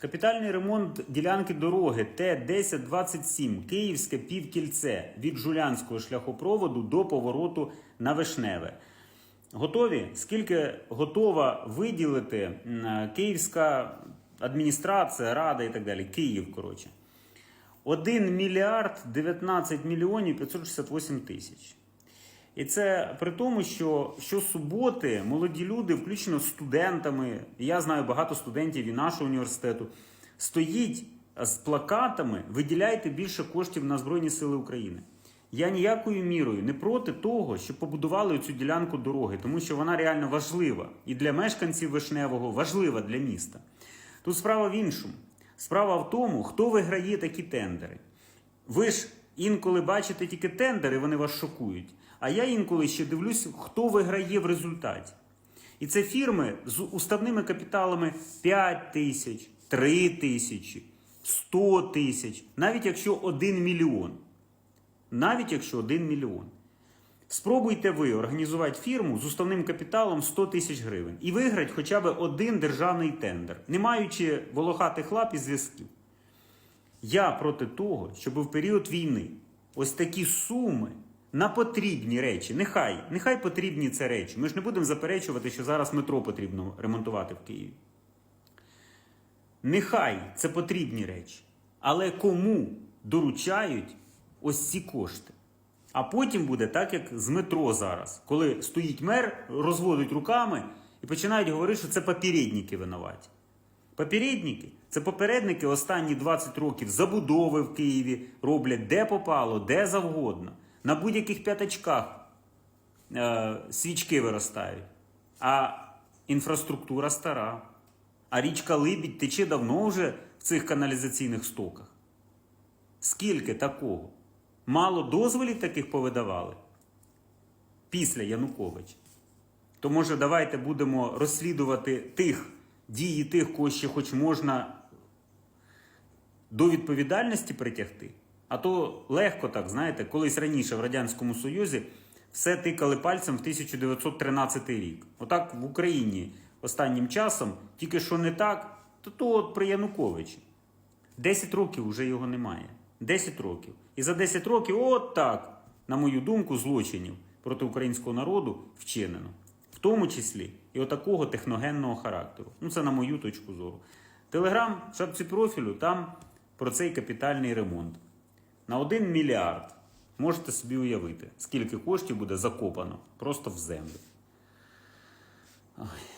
Капітальний ремонт ділянки дороги Т-1027 Київське півкільце від Жулянського шляхопроводу до повороту на Вишневе. Готові? Скільки готова виділити Київська адміністрація, рада і так далі? Київ, коротше. 1 мільярд 19 мільйонів 568 тисяч. І це при тому, що щосуботи молоді люди, включно студентами, я знаю багато студентів і нашого університету, стоїть з плакатами виділяйте більше коштів на Збройні Сили України. Я ніякою мірою не проти того, щоб побудували цю ділянку дороги, тому що вона реально важлива і для мешканців Вишневого, важлива для міста. Тут справа в іншому. Справа в тому, хто виграє такі тендери. Ви ж інколи бачите тільки тендери, вони вас шокують. А я інколи ще дивлюсь, хто виграє в результаті. І це фірми з уставними капіталами 5 тисяч, 3 тисячі, 100 тисяч, навіть якщо 1 мільйон. Навіть якщо 1 мільйон. Спробуйте ви організувати фірму з уставним капіталом 100 тисяч гривень і виграти хоча б один державний тендер, не маючи волохатих лап і зв'язків. Я проти того, щоб в період війни ось такі суми на потрібні речі, нехай, нехай потрібні це речі. Ми ж не будемо заперечувати, що зараз метро потрібно ремонтувати в Києві. Нехай це потрібні речі. Але кому доручають ось ці кошти? А потім буде так, як з метро зараз, коли стоїть мер, розводить руками і починають говорити, що це попередники винуваті. Попередники це попередники останні 20 років забудови в Києві роблять де попало, де завгодно. На будь-яких п'ятачках е, свічки виростають. А інфраструктура стара. А річка Либідь тече давно вже в цих каналізаційних стоках. Скільки такого? Мало дозволів таких повидавали після Януковича. То може давайте будемо розслідувати тих дії тих, кого ще хоч можна до відповідальності притягти. А то легко так, знаєте, колись раніше в Радянському Союзі все тикали пальцем в 1913 рік. Отак в Україні останнім часом, тільки що не так, то то от при Януковичі. 10 років вже його немає. 10 років. І за 10 років, от так, на мою думку, злочинів проти українського народу вчинено. Тому числі і отакого техногенного характеру. Ну, це на мою точку зору. Телеграм, в шапці профілю, там про цей капітальний ремонт. На 1 мільярд. Можете собі уявити, скільки коштів буде закопано просто в землю. Ой.